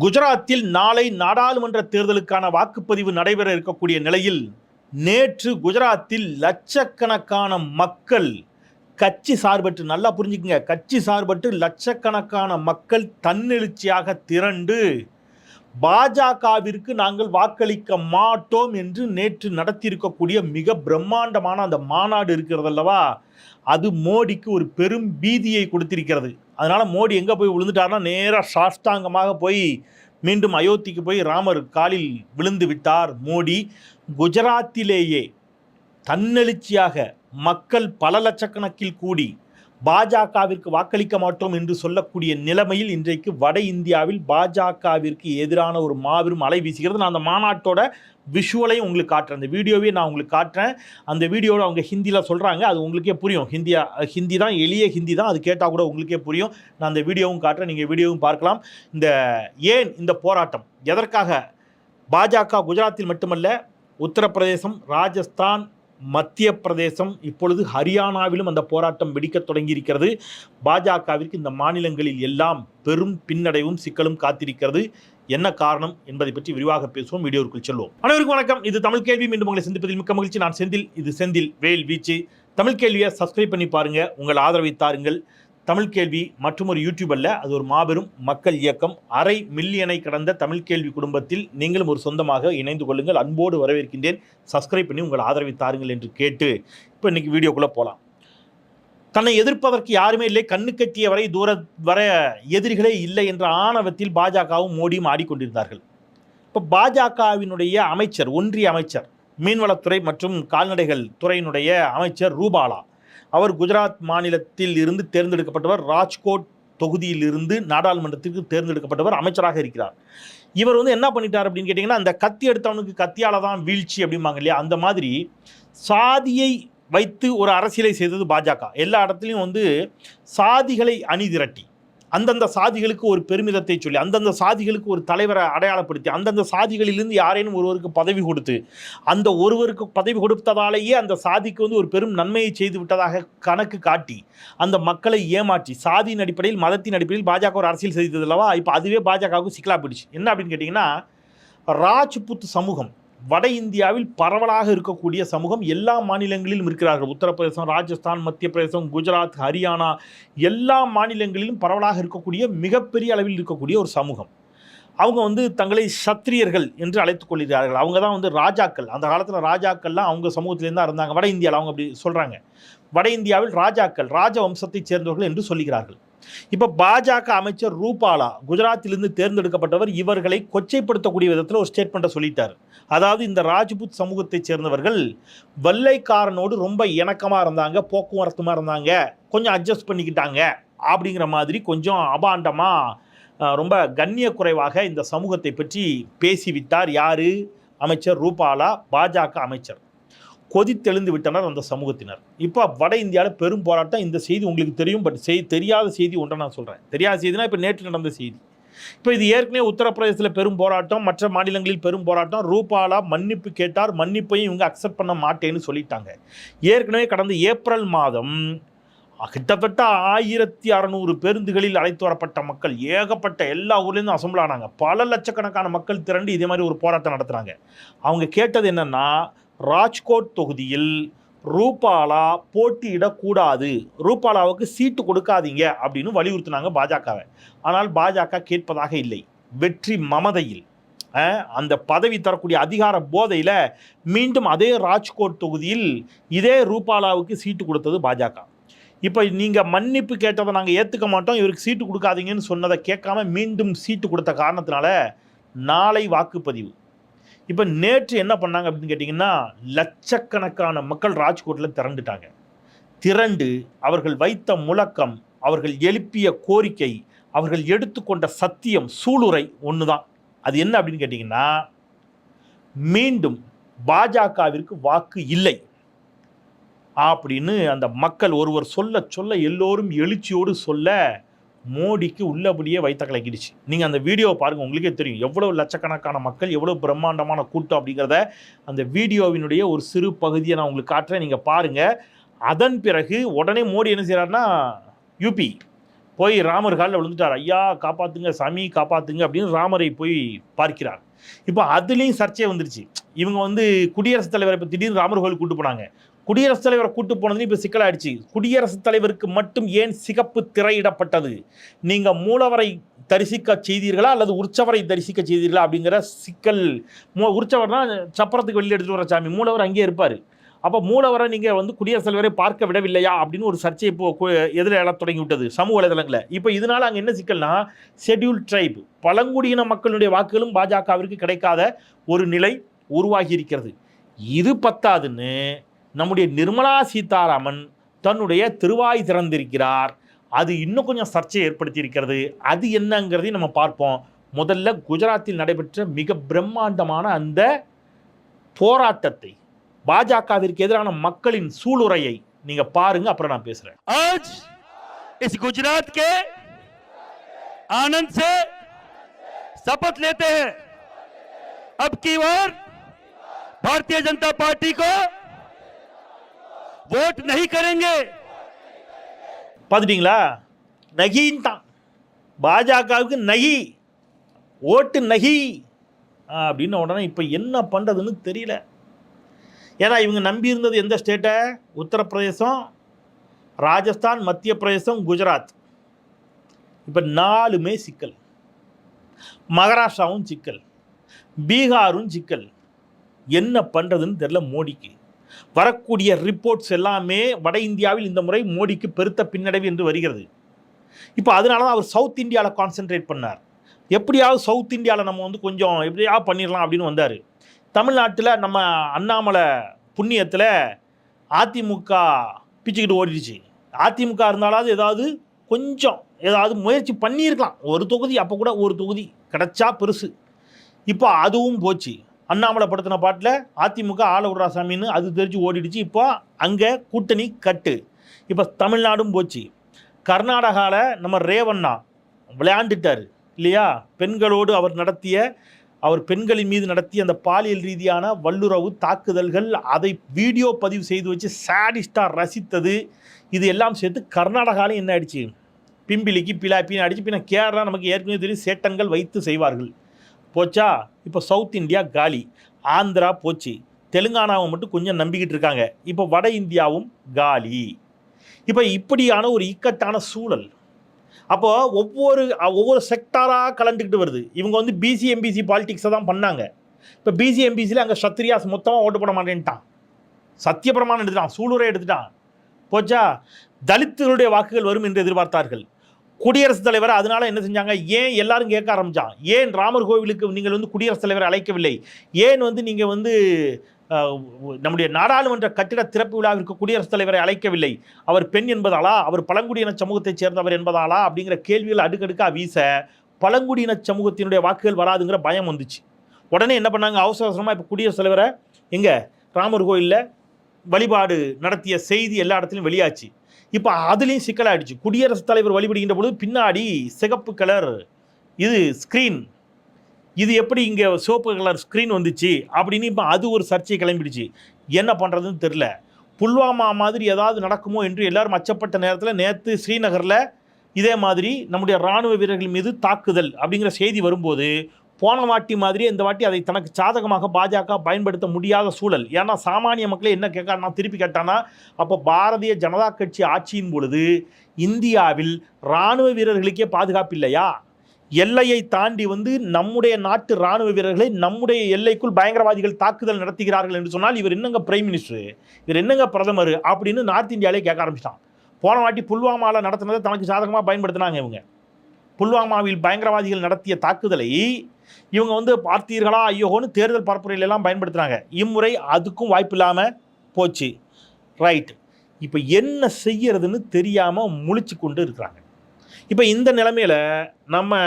குஜராத்தில் நாளை நாடாளுமன்ற தேர்தலுக்கான வாக்குப்பதிவு நடைபெற இருக்கக்கூடிய நிலையில் நேற்று குஜராத்தில் லட்சக்கணக்கான மக்கள் கட்சி சார்பற்று நல்லா புரிஞ்சுக்குங்க கட்சி சார்பற்று லட்சக்கணக்கான மக்கள் தன்னெழுச்சியாக திரண்டு பாஜகவிற்கு நாங்கள் வாக்களிக்க மாட்டோம் என்று நேற்று நடத்தியிருக்கக்கூடிய மிக பிரம்மாண்டமான அந்த மாநாடு இருக்கிறது அல்லவா? அது மோடிக்கு ஒரு பெரும் பீதியை கொடுத்திருக்கிறது. அதனால் மோடி எங்கே போய் விழுந்துட்டார்னா நேராக சாஷ்டாங்கமாக போய் மீண்டும் அயோத்திக்கு போய் ராமர் காலில் விழுந்து விட்டார் மோடி. குஜராத்திலேயே தன்னெழுச்சியாக மக்கள் பல லட்சக்கணக்கில் கூடி பாஜகவிற்கு வாக்களிக்க மாட்டோம் என்று சொல்லக்கூடிய நிலைமையில் இன்றைக்கு வட இந்தியாவில் பாஜகவிற்கு எதிரான ஒரு மாபெரும் அலை வீசுகிறது. நான் அந்த மாநாட்டோட விஷுவலையும் உங்களுக்கு காட்டுறேன். அந்த வீடியோவே நான் உங்களுக்கு காட்டுறேன். அந்த வீடியோவில் அவங்க ஹிந்தியில் சொல்கிறாங்க அது உங்களுக்கே புரியும். ஹிந்தியா ஹிந்தி தான் எளிய ஹிந்தி தான். அது கேட்டால் கூட உங்களுக்கே புரியும். நான் அந்த வீடியோவும் காட்டுறேன். நீங்கள் வீடியோவும் பார்க்கலாம். இந்த ஏன் இந்த போராட்டம்? எதற்காக? பாஜக குஜராத்தில் மட்டுமல்ல உத்தரப்பிரதேசம் ராஜஸ்தான் மத்திய பிரதேசம் இப்பொழுது ஹரியானாவிலும் அந்த போராட்டம் வெடிக்கத் தொடங்கியிருக்கிறது. பாஜகவிற்கு இந்த மாநிலங்களில் எல்லாம் பெரும் பின்னடைவும் சிக்கலும் காத்திருக்கிறது. என்ன காரணம் என்பதை பற்றி விரிவாக பேசுவோம். வீடியோவுக்குள் செல்வோம். அனைவருக்கும் வணக்கம். இது தமிழ் கேள்வி. மீண்டும் உங்களை சந்திப்பதில் மிக்க மகிழ்ச்சி. நான் செந்தில். இது செந்தில் வேல் வீச்சு தமிழ் கேள்வியை சப்ஸ்கிரைப் பண்ணி பாருங்கள் உங்கள் ஆதரவை தாருங்கள். தமிழ் கேள்வி மற்றும் ஒரு யூடியூப் அல்ல அது ஒரு மாபெரும் மக்கள் இயக்கம். அரை மில்லியனை கடந்த தமிழ் கேள்வி குடும்பத்தில் நீங்களும் ஒரு சொந்தமாக இணைந்து கொள்ளுங்கள். அன்போடு வரவேற்கின்றேன். சப்ஸ்கிரைப் பண்ணி உங்கள் ஆதரவை தாருங்கள் என்று கேட்டு இப்போ இன்னைக்கு வீடியோக்குள்ளே போகலாம் தன்னை எதிர்ப்பதற்கு யாருமே இல்லை. கண்ணு கட்டிய வரை தூர வர எதிரிகளே இல்லை என்ற ஆணவத்தில் பாஜகவும் மோடியும் ஆடிக்கொண்டிருந்தார்கள். இப்போ பாஜகவினுடைய அமைச்சர் ஒன்றிய அமைச்சர் மீன்வளத்துறை மற்றும் கால்நடைகள் துறையினுடைய அமைச்சர் ரூபாலா அவர் குஜராத் மாநிலத்தில் இருந்து தேர்ந்தெடுக்கப்பட்டவர் ராஜ்கோட் தொகுதியில் இருந்து நாடாளுமன்றத்திற்கு தேர்ந்தெடுக்கப்பட்டவர் அமைச்சராக இருக்கிறார். இவர் வந்து என்ன பண்ணிட்டார் அப்படின்னு கேட்டிங்கன்னா அந்த கத்தி எடுத்தவனுக்கு கத்தியால் தான் வீழ்ச்சி அப்படிம்பாங்க இல்லையா? அந்த மாதிரி சாதியை வைத்து ஒரு அரசியலை செய்தது பாஜக. எல்லா இடத்துலையும் வந்து சாதிகளை அணிதிரட்டி. அந்தந்த சாதிகளுக்கு ஒரு பெருமிதத்தை சொல்லி அந்தந்த சாதிகளுக்கு ஒரு தலைவரை அடையாளப்படுத்தி அந்தந்த சாதிகளிலிருந்து யாரேனும் ஒருவருக்கு பதவி கொடுத்து அந்த ஒருவருக்கு பதவி கொடுத்ததாலேயே அந்த சாதிக்கு வந்து ஒரு பெரும் நன்மையை செய்து விட்டதாக கணக்கு காட்டி அந்த மக்களை ஏமாற்றி சாதியின் அடிப்படையில் மதத்தின் அடிப்படையில் பாஜக ஒரு அரசியல் செய்தது அல்லவா? இப்போ அதுவே பாஜகவுக்கு சிக்கலா போயிடுச்சு. என்ன அப்படின்னு கேட்டிங்கன்னா ராஜ்புத் சமூகம் வட இந்தியாவில் பரவலாக இருக்கக்கூடிய சமூகம் எல்லா மாநிலங்களிலும் இருக்கிறார்கள். உத்தரப்பிரதேசம் ராஜஸ்தான் மத்திய பிரதேசம் குஜராத் ஹரியானா எல்லா மாநிலங்களிலும் பரவலாக இருக்கக்கூடிய மிகப்பெரிய அளவில் இருக்கக்கூடிய ஒரு சமூகம். அவங்க வந்து தங்களை சத்திரியர்கள் என்று அழைத்துக் கொள்கிறார்கள். அவங்க தான் வந்து ராஜாக்கள். அந்த காலத்தில் ராஜாக்கள்லாம் அவங்க சமூகத்திலேருந்து தான் இருந்தாங்க. வட இந்தியாவில் அவங்க அப்படி சொல்கிறாங்க வட இந்தியாவில் ராஜாக்கள் ராஜ வம்சத்தைச் சேர்ந்தவர்கள் என்று சொல்லுகிறார்கள். இப்போ பாஜக அமைச்சர் ரூபாலா குஜராத்திலிருந்து தேர்ந்தெடுக்கப்பட்டவர் இவர்களை கொச்சைப்படுத்தக்கூடிய விதத்தில் ஒரு ஸ்டேட்மெண்ட்டை சொல்லிட்டார். அதாவது இந்த ராஜ்புத் சமூகத்தைச் சேர்ந்தவர்கள் வெள்ளைக்காரனோடு ரொம்ப இணக்கமாக இருந்தாங்க போக்குவரத்துமாக இருந்தாங்க கொஞ்சம் அட்ஜஸ்ட் பண்ணிக்கிட்டாங்க அப்படிங்கிற மாதிரி கொஞ்சம் அபாண்டமாக ரொம்ப கண்ணிய குறைவாக இந்த சமூகத்தை பற்றி பேசிவிட்டார் யார்? அமைச்சர் ரூபாலா பாஜக அமைச்சர். கொதித்தெழுந்து விட்டனர் அந்த சமூகத்தினர். இப்போ வட இந்தியாவில் பெரும் போராட்டம். இந்த செய்தி உங்களுக்கு தெரியும் பட் செய் தெரியாத செய்தி ஒன்றை நான் சொல்கிறேன் தெரியாத செய்தினா இப்போ நேற்று நடந்த செய்தி. இப்போ இது ஏற்கனவே உத்தரப்பிரதேசத்தில் பெரும் போராட்டம் மற்ற மாநிலங்களில் பெரும் போராட்டம். ரூபாலா மன்னிப்பு கேட்டார் மன்னிப்பையும் இவங்க அக்செப்ட் பண்ண மாட்டேன்னு சொல்லிட்டாங்க. ஏற்கனவே கடந்த ஏப்ரல் மாதம் கிட்டத்தட்ட ஆயிரத்தி அறநூறு பேருந்துகளில் அழைத்து வரப்பட்ட மக்கள் ஏகப்பட்ட எல்லா ஊர்லேருந்து அசம்பிள் ஆனாங்க. பல லட்சக்கணக்கான மக்கள் திரண்டு இதே மாதிரி ஒரு போராட்டம் நடத்துகிறாங்க அவங்க கேட்டது என்னென்னா ராஜ்கோட் தொகுதியில் ரூபாலா போட்டியிடக்கூடாது. ரூபாலாவுக்கு சீட்டு கொடுக்காதீங்க அப்படின்னு வலியுறுத்தினாங்க பாஜகவை. ஆனால் பாஜக கேட்பதாக இல்லை. வெற்றி மமதையில் அந்த பதவி தரக்கூடிய அதிகார போதையில் மீண்டும் அதே ராஜ்கோட் தொகுதியில் இதே ரூபாலாவுக்கு சீட்டு கொடுத்தது பாஜக. இப்போ நீங்கள் மன்னிப்பு கேட்டதை நாங்கள் ஏற்றுக்க மாட்டோம். இவருக்கு சீட்டு கொடுக்காதீங்கன்னு சொன்னதை கேட்காம மீண்டும் சீட்டு கொடுத்த காரணத்தினால நாளை வாக்குப்பதிவு. இப்போ நேற்று என்ன பண்ணாங்க அப்படின்னு கேட்டிங்கன்னா லட்சக்கணக்கான மக்கள் ராஜ்கோட்டில் திரண்டுட்டாங்க. திரண்டு அவர்கள் வைத்த முழக்கம் அவர்கள் எழுப்பிய கோரிக்கை அவர்கள் எடுத்துக்கொண்ட சத்தியம் சூளுரை ஒன்று தான் அது என்ன அப்படின்னு கேட்டிங்கன்னா மீண்டும் பாஜகவிற்கு வாக்கு இல்லை. அப்படின்னு அந்த மக்கள் ஒருவர் சொல்ல சொல்ல எல்லோரும் எழுச்சியோடு சொல்ல மோடிக்கு உள்ளபடியே வைத்த கலக்கிடுச்சு. நீங்கள் அந்த வீடியோவை பாருங்கள் உங்களுக்கே தெரியும். எவ்வளோ லட்சக்கணக்கான மக்கள் எவ்வளோ பிரம்மாண்டமான கூட்டம் அப்படிங்கிறத அந்த வீடியோவினுடைய ஒரு சிறு பகுதியை நான் உங்களுக்கு காட்டுறேன். நீங்கள் பாருங்கள் அதன் பிறகு உடனே மோடி என்ன செய்கிறாருன்னா யூபி போய் ராமர் காலில் விழுந்துட்டார். ஐயா காப்பாற்றுங்க சாமி காப்பாற்றுங்க அப்படின்னு ராமரை போய் பார்க்கிறார். இப்போ அதுலேயும் சர்ச்சை வந்துருச்சு. இவங்க வந்து குடியரசுத் தலைவரை இப்போ திடீர்னு ராமர் கோயில் கூட்டு போனாங்க. குடியரசுத் தலைவரை கூட்டு போனதுன்னு இப்போ சிக்கலாயிடுச்சு. குடியரசுத் தலைவருக்கு மட்டும் ஏன் சிகப்பு திரையிடப்பட்டது? நீங்கள் மூலவரை தரிசிக்க செய்தீர்களா? அல்லது உற்சவரை தரிசிக்க செய்தீர்களா? அப்படிங்கிற சிக்கல். மூ தான் சப்பரத்துக்கு வெளியில் எடுத்துட்டு வர சாமி. மூலவர் அங்கேயே இருப்பார். அப்போ மூலவரை நீங்கள் வந்து குடியரசுத் தலைவரை பார்க்க விடவில்லையா? அப்படின்னு ஒரு சர்ச்சை இப்போ எதிர எழத் தொடங்கி விட்டது சமூக வலைதளங்களில். இப்போ இதனால் அங்கே என்ன சிக்கல்னா ஷெட்யூல் ட்ரைப் பழங்குடியின மக்களுடைய வாக்குகளும் பாஜகவிற்கு கிடைக்காத ஒரு நிலை உருவாகி இருக்கிறது. இது பத்தாதுன்னு நம்முடைய நிர்மலா சீதாராமன் தன்னுடைய திருவாய் திறந்திருக்கிறார் அது இன்னும் கொஞ்சம் சர்ச்சையை ஏற்படுத்தியிருக்கிறது அது என்னங்கிறதையும் நம்ம பார்ப்போம் முதல்ல குஜராத்தில் நடைபெற்ற மிக பிரம்மாண்டமான அந்த போராட்டத்தை பாஜகவிற்கு எதிரான மக்களின் சூளுரையை நீங்க பாருங்க அப்புறம் நான் பேசுறேன் आज इस गुजरात के आनंद से शपथ लेते हैं अब की बार भारतीय जनता पार्टी को वोट नहीं करेंगे பார்த்துட்டீங்களா நகின்னு தான் பாஜகவுக்கு நகி ஓட்டு நகி அப்படின்னு உடனே இப்போ என்ன பண்ணுறதுன்னு தெரியல ஏன்னா இவங்க நம்பி இருந்தது எந்த ஸ்டேட்டை உத்தரப்பிரதேசம் ராஜஸ்தான் மத்திய பிரதேசம் குஜராத் இப்போ நாலுமே சிக்கல் மகாராஷ்டிராவும் சிக்கல் பீகாரும் சிக்கல் என்ன பண்ணுறதுன்னு தெரில மோடிக்கு வரக்கூடிய ரிப்போர்ட்ஸ் எல்லாமே வட இந்தியாவில் இந்த முறை மோடிக்கு பெருத்த பின்னடைவு என்று வருகிறது. இப்போ அதனால தான் அவர் சவுத் இந்தியாவில் கான்சென்ட்ரேட் பண்ணார். எப்படியாவது சவுத் இந்தியாவில் நம்ம வந்து கொஞ்சம் எப்படியாவது பண்ணிடலாம் அப்படின்னு வந்தார். தமிழ்நாட்டில் நம்ம அண்ணாமலை புண்ணியத்தில் அதிமுக பிச்சுக்கிட்டு ஓடிடுச்சு. அதிமுக இருந்தாலாவது ஏதாவது கொஞ்சம் ஏதாவது முயற்சி பண்ணியிருக்கலாம். ஒரு தொகுதி அப்போ கூட ஒரு தொகுதி கிடைச்சா பெருசு. இப்போ அதுவும் போச்சு. அண்ணாமலை படுத்தின பாட்டில் அதிமுக ஆள விட்றாசாமின்னு அது தெரிஞ்சு ஓடிடுச்சு. இப்போ அங்கே கூட்டணி கட்டு. இப்போ தமிழ்நாடும் போச்சு. கர்நாடகாவில் நம்ம ரேவண்ணா விளையாண்டுட்டார் இல்லையா? பெண்களோடு அவர் நடத்திய அவர் பெண்களின் மீது நடத்திய அந்த பாலியல் ரீதியான வல்லுறவு தாக்குதல்கள் அதை வீடியோ பதிவு செய்து வச்சு சாடிஸ்டாக ரசித்தது இது எல்லாம் சேர்த்து கர்நாடகாவில் என்ன ஆயிடுச்சு? பிம்பிலிக்கு பிலாப்பின்னு அடிச்சு பின்ன கேரளா நமக்கு ஏற்கனவே தெரியும் சேட்டங்கள் வைத்து செய்வார்கள். போச்சா? இப்போ சவுத் இந்தியா காலி. ஆந்திரா போச்சு. தெலுங்கானாவை மட்டும் கொஞ்சம் நம்பிக்கிட்டு இருக்காங்க. இப்போ வட இந்தியாவும் காலி. இப்போ இப்படியான ஒரு இக்கட்டான சூழல். அப்போ ஒவ்வொரு ஒவ்வொரு செக்டாராக கலந்துக்கிட்டு வருது. இவங்க வந்து பிசி எம்பிசி பாலிடிக்ஸை தான் பண்ணாங்க. இப்போ பிசி எம்பிசியில் அங்கே சத்ரியாஸ் மொத்தமாக ஓட்டு போட மாட்டேன்ட்டான். சத்தியபிரமாணம் எடுத்துட்டான். சூளுரை எடுத்துட்டான். போச்சா? தலித்துகளுடைய வாக்குகள் வரும் என்று எதிர்பார்த்தார்கள். குடியரசுத் தலைவர் அதனால என்ன செஞ்சாங்க? ஏன் எல்லாரும் கேட்க ஆரம்பிச்சான் ஏன் ராமர் கோவிலுக்கு நீங்கள் வந்து குடியரசுத் தலைவரை அழைக்கவில்லை? ஏன் வந்து நீங்கள் வந்து நம்முடைய நாடாளுமன்ற கட்டிட திறப்பு விழாவிற்கு குடியரசுத் தலைவரை அழைக்கவில்லை? அவர் பெண் என்பதாலா? அவர் பழங்குடியின சமூகத்தைச் சேர்ந்தவர் என்பதாலா? அப்படிங்கிற கேள்விகள் அடுக்கடுக்காக வீச பழங்குடியின சமூகத்தினுடைய வாக்குகள் வராதுங்கிற பயம் வந்துச்சு. உடனே என்ன பண்ணாங்க? அவசர அவசரமாக இப்போ குடியரசுத் தலைவரை எங்கே? ராமர் கோயிலில் வழிபாடு நடத்திய செய்தி எல்லா இடத்துலையும் வெளியாச்சு. இப்போ அதுலேயும் சிக்கலாயிடுச்சு. குடியரசுத் தலைவர் வழிபடுகின்ற பொழுது பின்னாடி சிகப்பு கலர் இது ஸ்க்ரீன் இது எப்படி இங்கே சிவப்பு கலர் ஸ்க்ரீன் வந்துச்சு அப்படின்னு இப்போ அது ஒரு சர்ச்சை கிளம்பிடுச்சு. என்ன பண்ணுறதுன்னு தெரில புல்வாமா மாதிரி ஏதாவது நடக்குமோ என்று எல்லாரும் அச்சப்பட்ட நேரத்தில் நேற்று ஸ்ரீநகரில் இதே மாதிரி நம்முடைய இராணுவ வீரர்கள் மீது தாக்குதல் அப்படிங்கிற செய்தி வரும்போது போன வாட்டி மாதிரி இந்த வாட்டி அதை தனக்கு சாதகமாக பாஜக பயன்படுத்த முடியாத சூழல். ஏன்னா சாமானிய மக்களே என்ன கேட்கானா திருப்பி கேட்டானா அப்போ பாரதிய ஜனதா கட்சி ஆட்சியின் பொழுது இந்தியாவில் இராணுவ வீரர்களுக்கே பாதுகாப்பு இல்லையா? எல்லையை தாண்டி வந்து நம்முடைய நாட்டு ராணுவ வீரர்களை நம்முடைய எல்லைக்குள் பயங்கரவாதிகள் தாக்குதல் நடத்துகிறார்கள் என்று சொன்னால் இவர் என்னங்க பிரைம் மினிஸ்டர்? இவர் என்னங்க பிரதமர்? அப்படின்னு நார்த் இந்தியாவிலே கேட்க ஆரம்பிச்சிட்டான். போன வாட்டி புல்வாமாவில் நடத்தினதை தனக்கு சாதகமாக பயன்படுத்தினாங்க இவங்க. புல்வாமாவில் பயங்கரவாதிகள் நடத்திய தாக்குதலை இவங்க வந்து பார்த்தீர்களா? ஐயோன்னு தேர்தல் பரப்புரையில எல்லாம் பயன்படுத்துகிறாங்க இம்முறை அதுக்கும் வாய்ப்பு இல்லாமல் போச்சு. ரைட் இப்போ என்ன செய்யறதுன்னு தெரியாமல் முழிச்சு கொண்டு இருக்கிறாங்க. இப்போ இந்த நிலைமையில் நம்ம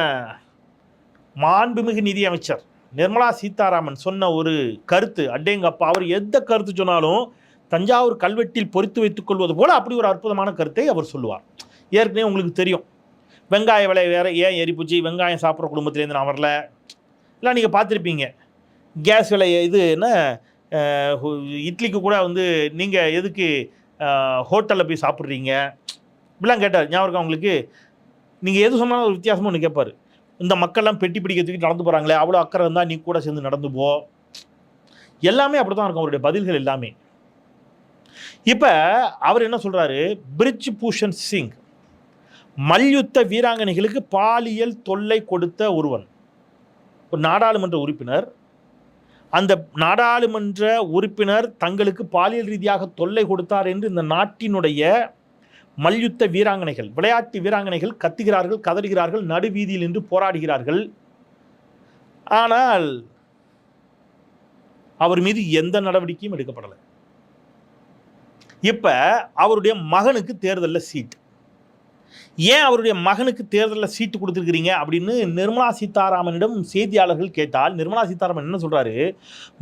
மாண்புமிகு நிதியமைச்சர் நிர்மலா சீதாராமன் சொன்ன ஒரு கருத்து அடேங்கப்பா அவர் எந்த கருத்து சொன்னாலும் தஞ்சாவூர் கல்வெட்டில் பொறித்து வைத்துக் கொள்வது போல அப்படி ஒரு அற்புதமான கருத்தை அவர் சொல்லுவார். ஏற்கனவே உங்களுக்கு தெரியும். வெங்காய விலை வேற ஏன் ஏறிப்போச்சு? வெங்காயம் சாப்பிட்ற குடும்பத்திலேருந்து நான் வரல. இல்லை நீங்கள் பார்த்துருப்பீங்க. கேஸ் விலை இது என்ன இட்லிக்கு கூட வந்து நீங்கள் எதுக்கு ஹோட்டலில் போய் சாப்பிட்றீங்க? இப்படிலாம் கேட்டார். ஞாபகம் உங்களுக்கு? நீங்கள் எது சொன்னாலும் ஒரு வித்தியாசமாக ஒன்று கேட்பாரு இந்த மக்கள்லாம் பெட்டி பிடிக்கிறதுக்கு நடந்து போகிறாங்களே அவ்வளோ அக்கறை இருந்தால் நீ கூட சேர்ந்து நடந்து போ. எல்லாமே அப்படி தான் இருக்கும். அவருடைய பதில்கள் எல்லாமே. இப்போ அவர் என்ன சொல்கிறாரு பிரிட்ஜ் பூஷன் சிங் மல்யுத்த வீராங்கனைகளுக்கு பாலியல் தொல்லை கொடுத்த ஒருவன். ஒரு நாடாளுமன்ற உறுப்பினர். அந்த நாடாளுமன்ற உறுப்பினர் தங்களுக்கு பாலியல் ரீதியாக தொல்லை கொடுத்தார் என்று இந்த நாட்டினுடைய மல்யுத்த வீராங்கனைகள் விளையாட்டு வீராங்கனைகள் கத்துகிறார்கள் கதறுகிறார்கள் நடுவீதியில் நின்று போராடுகிறார்கள். ஆனால் அவர் மீது எந்த நடவடிக்கையும் எடுக்கப்படலை. இப்போ அவருடைய மகனுக்கு தேர்தலில் சீட். ஏன் அவருடைய மகனுக்கு தேர்தலில் சீட்டு கொடுத்துருக்கிறீங்க அப்படின்னு நிர்மலா சீதாராமனிடம் செய்தியாளர்கள் கேட்டால் நிர்மலா சீதாராமன் என்ன சொல்கிறாரு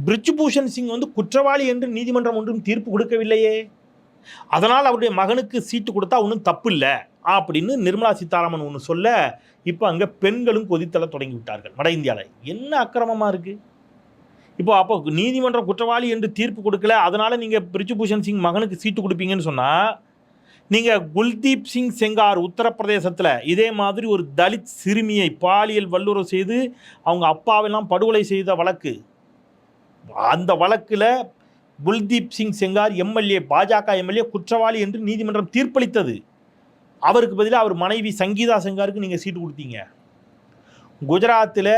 பிரிட்ஜ் பூஷன் சிங் வந்து குற்றவாளி என்று நீதிமன்றம் ஒன்றும் தீர்ப்பு கொடுக்கவில்லையே. அதனால் அவருடைய மகனுக்கு சீட்டு கொடுத்தா ஒன்றும் தப்பு இல்லை அப்படின்னு நிர்மலா சீதாராமன் ஒன்று சொல்ல இப்போ அங்கே பெண்களும் கொதித்தலை தொடங்கி விட்டார்கள். வட இந்தியாவில் என்ன அக்கிரமமாக இருக்குது இப்போ அப்போ நீதிமன்றம் குற்றவாளி என்று தீர்ப்பு கொடுக்கல அதனால் நீங்கள் பிரிஜுபூஷன் சிங் மகனுக்கு சீட்டு கொடுப்பீங்கன்னு சொன்னால் நீங்கள் குல்தீப் சிங் செங்கார் உத்தரப்பிரதேசத்தில் இதே மாதிரி ஒரு தலித் சிறுமியை பாலியல் வல்லுறவு செய்து அவங்க அப்பாவெல்லாம் படுகொலை செய்த வழக்கு. அந்த வழக்கில் குல்தீப் சிங் செங்கார் எம்எல்ஏ பாஜக எம்எல்ஏ குற்றவாளி என்று நீதிமன்றம் தீர்ப்பளித்தது. அவருக்கு பதிலாக அவர் மனைவி சங்கீதா செங்காருக்கு நீங்கள் சீட்டு கொடுத்தீங்க. குஜராத்தில்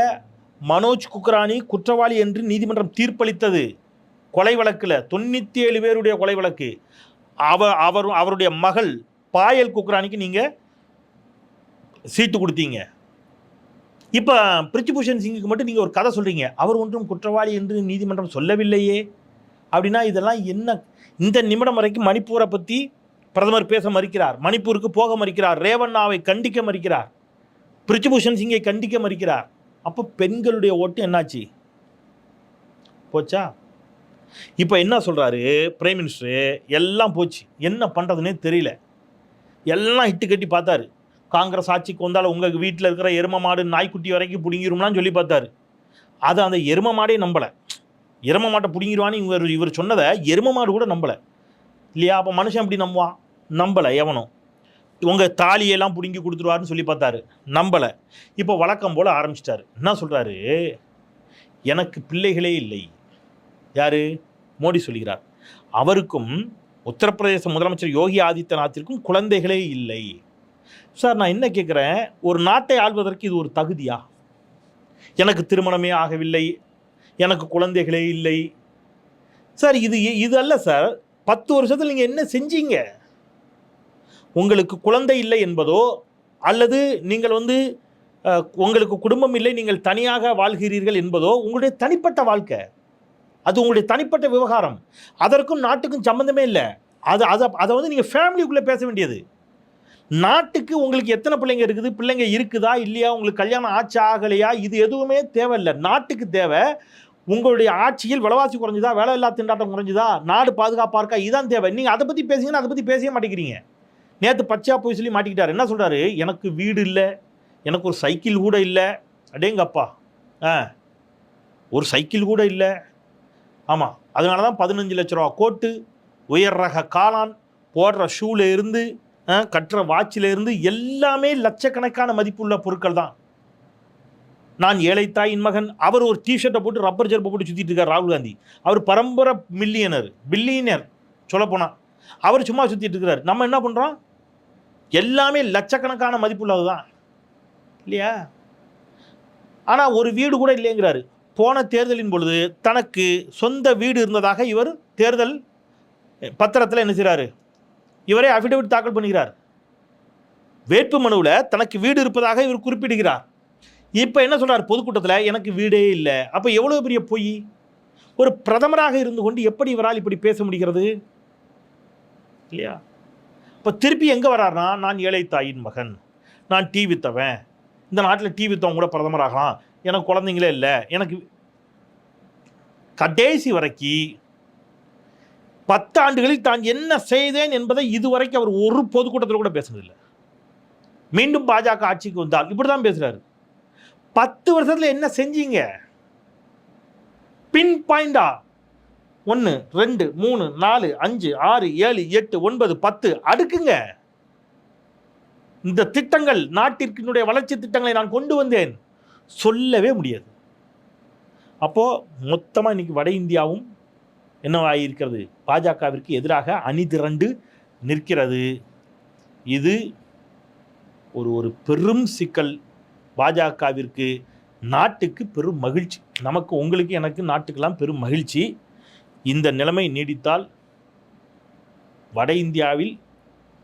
மனோஜ் குக்ரானி குற்றவாளி என்று நீதிமன்றம் தீர்ப்பளித்தது. கொலை வழக்கில் தொண்ணூற்றி ஏழு பேருடைய கொலை வழக்கு. அவ அவர் அவருடைய மகள் பாயல் குக்ரானிக்கு நீங்கள் சீட்டு கொடுத்தீங்க. இப்போ பிரித்திபூஷன் சிங்குக்கு மட்டும் நீங்கள் ஒரு கதை சொல்கிறீங்க அவர் ஒன்றும் குற்றவாளி என்று நீதிமன்றம் சொல்லவில்லையே. அப்படின்னா இதெல்லாம் என்ன? இந்த நிமிடம் வரைக்கும் மணிப்பூரை பற்றி பிரதமர் பேச மறுக்கிறார். மணிப்பூருக்கு போக மறுக்கிறார். ரேவண்ணாவை கண்டிக்க மறுக்கிறார். பிரித்திபூஷன் சிங்கை கண்டிக்க மறுக்கிறார். அப்போ பெண்களுடைய ஓட்டு என்னாச்சு? போச்சா? இப்போ என்ன சொல்கிறாரு பிரைம் மினிஸ்டரு எல்லாம் போச்சு. என்ன பண்ணுறதுனே தெரியல. எல்லாம் இட்டு கட்டி பார்த்தாரு. காங்கிரஸ் ஆட்சிக்கு வந்தாலும் உங்கள் வீட்டில் இருக்கிற எரும மாடு நாய்க்குட்டி வரைக்கும் பிடுங்கிரும்லாம் சொல்லி பார்த்தாரு. அது அந்த எரும மாடே நம்பலை. எரும மாட்டை பிடுங்கிடுவான்னு இவர் இவர் சொன்னதை எரும மாடு கூட நம்பலை. இல்லையா? அப்போ மனுஷன் எப்படி நம்புவான்? நம்பலை எவனும் உங்கள் தாலியெல்லாம் பிடுங்கி கொடுத்துருவாருன்னு சொல்லி பார்த்தாரு. நம்பலை. இப்போ வழக்கம் போல் ஆரம்பிச்சிட்டாரு. என்ன சொல்கிறாரு எனக்கு பிள்ளைகளே இல்லை. யார்? மோடி சொல்கிறார் அவருக்கும் உத்தரப்பிரதேச முதலமைச்சர் யோகி ஆதித்யநாத்திற்கும் குழந்தைகளே இல்லை. சார் நான் என்ன கேட்குறேன் ஒரு நாட்டை ஆள்வதற்கு இது ஒரு தகுதியா? எனக்கு திருமணமே ஆகவில்லை. எனக்கு குழந்தைகளே இல்லை. சார் இது இது அல்ல சார். பத்து வருஷத்தில் நீங்கள் என்ன செஞ்சீங்க? உங்களுக்கு குழந்தை இல்லை என்பதோ அல்லது நீங்கள் வந்து உங்களுக்கு குடும்பம் இல்லை நீங்கள் தனியாக வாழ்கிறீர்கள் என்பதோ உங்களுடைய தனிப்பட்ட வாழ்க்கை. அது உங்களுடைய தனிப்பட்ட விவகாரம். அதற்கும் நாட்டுக்கும் சம்மந்தமே இல்லை. அது அதை அதை வந்து நீங்கள் ஃபேமிலிக்குள்ளே பேச வேண்டியது. நாட்டுக்கு உங்களுக்கு எத்தனை பிள்ளைங்க இருக்குது? பிள்ளைங்க இருக்குதா? இல்லையா? உங்களுக்கு கல்யாணம் ஆட்சி ஆகலையா? இது எதுவுமே தேவையில்லை நாட்டுக்கு தேவை. உங்களுடைய ஆட்சியில் விலைவாசி குறைஞ்சுதா? வேலை இல்லா திண்டாட்டம் குறைஞ்சுதா? நாடு பாதுகாப்பாக இருக்கா? இதுதான் தேவை. நீங்கள் அதை பற்றி பேசுங்கன்னா அதை பற்றி பேசவே மாட்டேங்கிறீங்க. நேற்று பச்சையா போய் சொல்லி மாட்டிக்கிட்டார். என்ன சொல்கிறாரு எனக்கு வீடு இல்லை. எனக்கு ஒரு சைக்கிள் கூட இல்லை. அடேங்கப்பா. ஆ. ஒரு சைக்கிள் கூட இல்லை. ஆமாம் அதனால தான் பதினஞ்சு லட்ச ரூபா கோட்டு உயர் ரக காளான் போடுற ஷூவில் இருந்து கட்டுற வாட்சில இருந்து எல்லாமே லட்சக்கணக்கான மதிப்புள்ள பொருட்கள் தான். நான் ஏழை தாயின் மகன் அவர் ஒரு டிஷர்ட்டை போட்டு ரப்பர் ஜெர்ப்பை போட்டு சுற்றிட்டு இருக்கார் ராகுல் காந்தி. அவர் பரம்பரை மில்லியனர் பில்லியனர் சொல்லப்போனால் அவர் சும்மா சுற்றிட்டு இருக்கிறார் நம்ம என்ன பண்ணுறோம் எல்லாமே லட்சக்கணக்கான மதிப்புள்ளது தான் இல்லையா? ஆனால் ஒரு வீடு கூட இல்லைங்கிறாரு. போன தேர்தலின் பொழுது தனக்கு சொந்த வீடு இருந்ததாக இவர் தேர்தல் பத்திரத்தில் என்ன செய்கிறாரு இவரே அஃபிடவிட் தாக்கல் பண்ணுகிறார். வேட்பு மனுவில் தனக்கு வீடு இருப்பதாக இவர் குறிப்பிடுகிறார். இப்போ என்ன சொல்கிறார் பொதுக்கூட்டத்தில் எனக்கு வீடே இல்லை. அப்போ எவ்வளோ பெரிய பொய்? ஒரு பிரதமராக இருந்து கொண்டு எப்படி இவரால் இப்படி பேச முடிகிறது? இல்லையா? இப்போ திருப்பி எங்கே வர்றாருனா நான் ஏழை தாயின் மகன். நான் டீ வித்தவன். இந்த நாட்டில் டீ வித்தவன் கூட பிரதமராகலாம். எனக்கு குழந்தைங்களே இல்லை. எனக்கு கடைசி வரைக்கும் பத்து ஆண்டுகளில் தான் என்ன செய்தேன் என்பதை இதுவரைக்கும் அவர் ஒரு பொதுக்கூட்டத்தில் கூட பேசுனதில்லை. மீண்டும் பாஜக ஆட்சிக்கு வந்தால் இப்படி தான் பேசுகிறாரு பத்து வருஷத்தில் என்ன செஞ்சீங்க? பின் பாயிண்டா? ஒன்று ரெண்டு மூணு நாலு அஞ்சு ஆறு ஏழு எட்டு ஒன்பது பத்து அடுக்குங்க. இந்த திட்டங்கள் நாட்டிற்கினுடைய வளர்ச்சி திட்டங்களை நான் கொண்டு வந்தேன். சொல்லவே முடியாது. அப்போது மொத்தமாக இன்னைக்கு வட இந்தியாவும் என்னவாகியிருக்கிறது பாஜகவிற்கு எதிராக அணி திரண்டு நிற்கிறது. இது ஒரு ஒரு பெரும் சிக்கல். பாஜகவிற்கு நாட்டுக்கு பெரும் மகிழ்ச்சி. நமக்கு உங்களுக்கு எனக்கு நாட்டுக்கெல்லாம் பெரும் மகிழ்ச்சி. இந்த நிலைமை நீடித்தால் வட இந்தியாவில்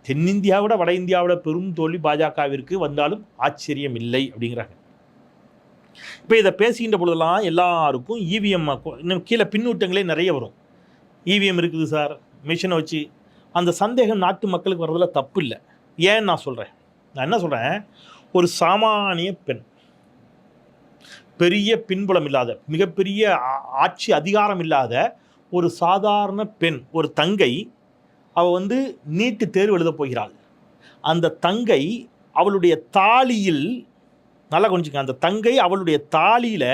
தென்னிந்தியாவை விட வட இந்தியாவோட பெரும் தோல்வி பாஜகவிற்கு வந்தாலும் ஆச்சரியம் இல்லை அப்படிங்கிறாங்க. இப்போ இதை பேசுகின்ற பொழுதெல்லாம் எல்லாருக்கும் இவிஎம் இன்னும் கீழே பின்னூட்டங்களே நிறைய வரும். இவிஎம் இருக்குது சார் மிஷினை வச்சு. அந்த சந்தேகம் நாட்டு மக்களுக்கு வர்றதில் தப்பு இல்லை. ஏன்னு நான் சொல்கிறேன் நான் என்ன சொல்கிறேன் ஒரு சாமானிய பெண் பெரிய பின்புலம் இல்லாத மிகப்பெரிய ஆ- ஆட்சி அதிகாரம் இல்லாத ஒரு சாதாரண பெண் ஒரு தங்கை அவள் வந்து நீட்டு தேர்வு எழுதப் போகிறாள். அந்த தங்கை அவளுடைய தாலியில் நல்லா கொஞ்சிக்க அந்த தங்கை அவளுடைய தாலியில்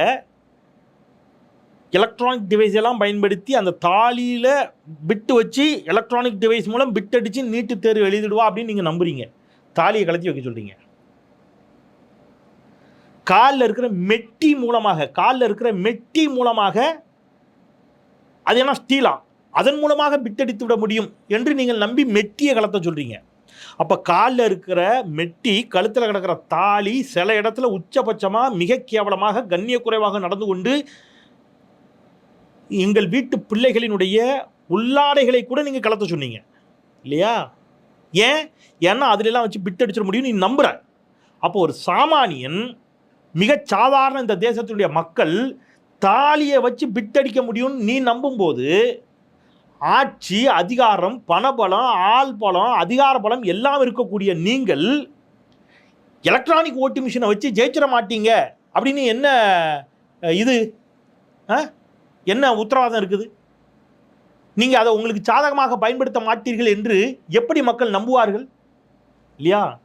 எலக்ட்ரானிக் டிவைஸ் எல்லாம் பயன்படுத்தி அந்த தாலியில் பிட்டு வச்சு எலக்ட்ரானிக் டிவைஸ் மூலம் பிட் அடித்து நீட்டு தேர்வு எழுதிடுவா அப்படின்னு நீங்கள் நம்புறீங்க. தாலியை கலத்தி வைக்க சொல்கிறீங்க காலில் இருக்கிற மெட்டி மூலமாக காலில் இருக்கிற மெட்டி மூலமாக அது என்ன ஸ்டீலா? அதன் மூலமாக பிட்டடித்து விட முடியும் என்று நீங்கள் நம்பி மெட்டியை கலத்த சொல்கிறீங்க அப்போ காலில் இருக்கிற மெட்டி கழுத்தில் கிடக்கிற தாலி சில இடத்துல உச்சபட்சமாக மிக கேவலமாக கண்ணிய குறைவாக நடந்து கொண்டு எங்கள் வீட்டு பிள்ளைகளினுடைய உள்ளாடைகளை கூட நீங்கள் கலத்த சொன்னீங்க. இல்லையா? ஏன்? ஏன்னா அதிலெல்லாம் வச்சு பிட் அடிச்சிட முடியும் நீ நம்புற. அப்போ ஒரு சாமானியன் மிக சாதாரண இந்த தேசத்தினுடைய மக்கள் தாலியை வச்சு பிட்டடிக்க முடியும்னு நீ நம்பும்போது ஆட்சி அதிகாரம் பணபலம் ஆள் பலம் அதிகார பலம் எல்லாம் இருக்கக்கூடிய நீங்கள் எலக்ட்ரானிக் ஓட்டு மிஷினை வச்சு ஜெயிச்சிட மாட்டீங்க. அப்படின்னு என்ன இது? ஆ? என்ன உத்தரவாதம் இருக்குது? நீங்கள் அதை உங்களுக்கு சாதகமாக பயன்படுத்த மாட்டீர்கள் என்று எப்படி மக்கள் நம்புவார்கள்? இல்லையா?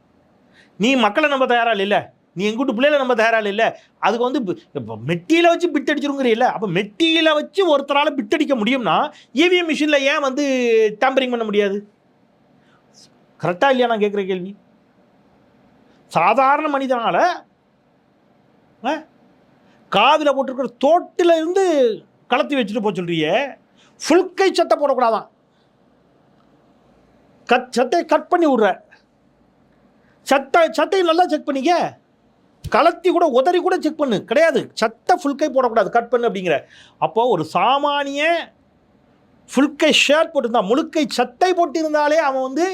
நீ மக்களை நம்ப தயாரா இல்லை? நீ எங்கூட்டு பிள்ளைகளை நம்ம தயாராக இல்லை? அதுக்கு வந்து இப்போ மெட்டியில் வச்சு பிட் அடிச்சிருங்கிறீல்ல? அப்போ மெட்டியில் வச்சு ஒருத்தரால் பிட் அடிக்க முடியும்னா இவிஎம் மிஷினில் ஏன் வந்து டேம்பரிங் பண்ண முடியாது? கரெக்டாக இல்லையா நான் கேட்குற கேள்வி? சாதாரண மனிதனால காதில் போட்டிருக்கிற தோட்டில் இருந்து கலத்தி வச்சுட்டு போக சொல்றியே ஃபுல் கை சட்டை போடக்கூடாதான். கட் சட்டையை கட் பண்ணி விட்ற. சட்டை சட்டையை நல்லா செக் பண்ணிக்க. கலத்தி கூட உதறி கூட செக் பண்ணு. கிடையாது. சட்டை ஃபுல்கை போடக்கூடாது. கட் பண்ணு அப்படிங்கிற. அப்போது ஒரு சாமானிய ஃபுல்கை ஷர்ட் போட்டிருந்தா முழுக்கை சட்டை போட்டிருந்தாலே அவன் வந்து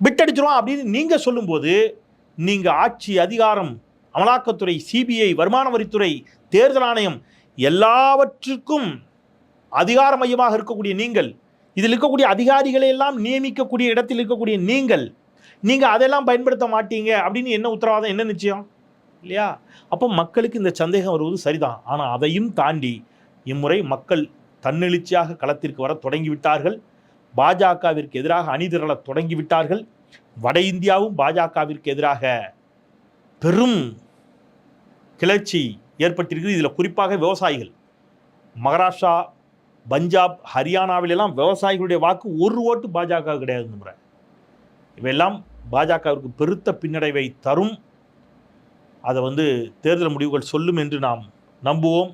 பிட்டடிச்சிருவான் அப்படின்னு நீங்கள் சொல்லும்போது நீங்கள் ஆட்சி அதிகாரம் அமலாக்கத்துறை சிபிஐ வருமான வரித்துறை தேர்தல் ஆணையம் எல்லாவற்றுக்கும் அதிகார மையமாக இருக்கக்கூடிய நீங்கள் இதில் இருக்கக்கூடிய அதிகாரிகளை எல்லாம் நியமிக்கக்கூடிய இடத்தில் இருக்கக்கூடிய நீங்கள் நீங்கள் அதெல்லாம் பயன்படுத்த மாட்டீங்க அப்படின்னு என்ன உத்தரவாதம் என்ன நிச்சயம்? இல்லையா? அப்போ மக்களுக்கு இந்த சந்தேகம் வருவது சரிதான். ஆனால் அதையும் தாண்டி இம்முறை மக்கள் தன்னெழுச்சியாக களத்திற்கு வர தொடங்கிவிட்டார்கள். பாஜகவிற்கு எதிராக அணிதிரள தொடங்கிவிட்டார்கள். வட இந்தியாவும் பாஜகவிற்கு எதிராக பெரும் கிளர்ச்சி ஏற்பட்டிருக்குது. இதில் குறிப்பாக விவசாயிகள். மகாராஷ்டிரா பஞ்சாப் ஹரியானாவிலெல்லாம் விவசாயிகளுடைய வாக்கு ஒரு ஓட்டு பாஜக கிடையாது இந்த முறை இவையெல்லாம் பாஜகவிற்கு பெருத்த பின்னடைவை தரும். அதை வந்து தேர்தல் முடிவுகள் சொல்லும் என்று நாம் நம்புவோம்.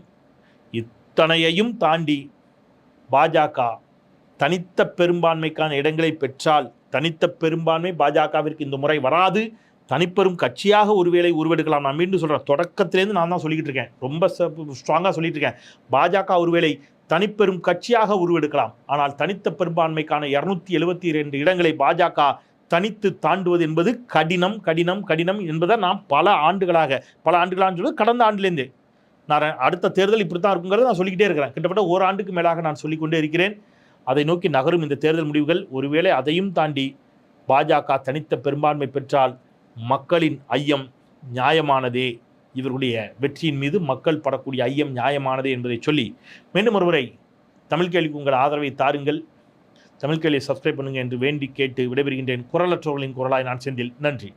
இத்தனையையும் தாண்டி பாஜக தனித்த பெரும்பான்மைக்கான இடங்களை பெற்றால் தனித்த பெரும்பான்மை பாஜகவிற்கு இந்த முறை வராது. தனிப்பெரும் கட்சியாக ஒருவேளை உருவெடுக்கலாம். நான் மீண்டும் சொல்கிறேன் தொடக்கத்திலேருந்து நான் தான் சொல்லிக்கிட்டு இருக்கேன். ரொம்ப ஸ்ட்ராங்காக சொல்லிட்டு இருக்கேன். பாஜக ஒருவேளை தனிப்பெரும் கட்சியாக உருவெடுக்கலாம். ஆனால் தனித்த பெரும்பான்மைக்கான இரநூத்தி எழுபத்தி ரெண்டு இடங்களை பாஜக தனித்து தாண்டுவது என்பது கடினம் கடினம் கடினம் என்பதை நாம் பல ஆண்டுகளாக பல ஆண்டுகளாக சொல்லி கடந்த ஆண்டுலேருந்தே. நான் அடுத்த தேர்தல் இப்படி தான் இருக்குங்கிறத நான் சொல்லிக்கிட்டே இருக்கிறேன். கிட்டத்தட்ட ஒரு ஆண்டுக்கு மேலாக நான் சொல்லிக்கொண்டே இருக்கிறேன். அதை நோக்கி நகரும் இந்த தேர்தல் முடிவுகள். ஒருவேளை அதையும் தாண்டி பாஜக தனித்த பெரும்பான்மை பெற்றால் மக்களின் ஐயம் நியாயமானதே. இவருடைய வெற்றியின் மீது மக்கள் படக்கூடிய ஐயம் நியாயமானதே என்பதை சொல்லி மீண்டும் ஒருவரை தமிழ் கேள்விக்கு உங்கள் ஆதரவை தாருங்கள். தமிழ் கேளியை சப்ஸ்கிரைப் பண்ணுங்க என்று வேண்டி கேட்டு விடைபெறுகின்றேன். குரலற்றவர்களின் குரலாய் நான் செந்தில். நன்றி.